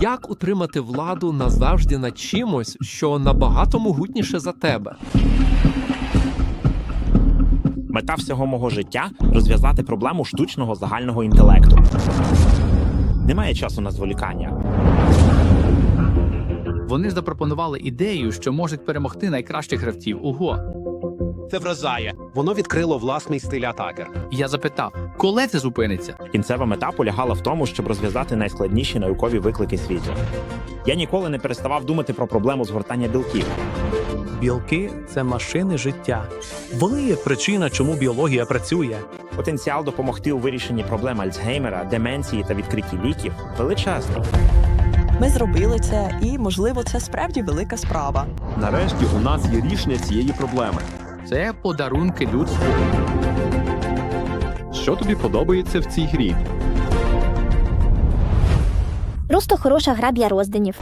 Як утримати владу назавжди над чимось, що набагато могутніше за тебе? Мета всього мого життя розв'язати проблему штучного загального інтелекту. Немає часу на зволікання. Вони запропонували ідею, що можуть перемогти найкращих гравців у ГО. Це вражає. Воно відкрило власний стиль атаки. Я запитав, коли це зупиниться? Кінцева мета полягала в тому, щоб розв'язати найскладніші наукові виклики світу. Я ніколи не переставав думати про проблему згортання білків. Білки це машини життя. Вони є причина, чому біологія працює. Потенціал допомогти у вирішенні проблем Альцгеймера, деменції та відкритті ліків величезний. Ми зробили це, і можливо, це справді велика справа. Нарешті у нас є рішення цієї проблеми. Це подарунки людству. Що тобі подобається в цій грі? Просто хороша гра для роздинів.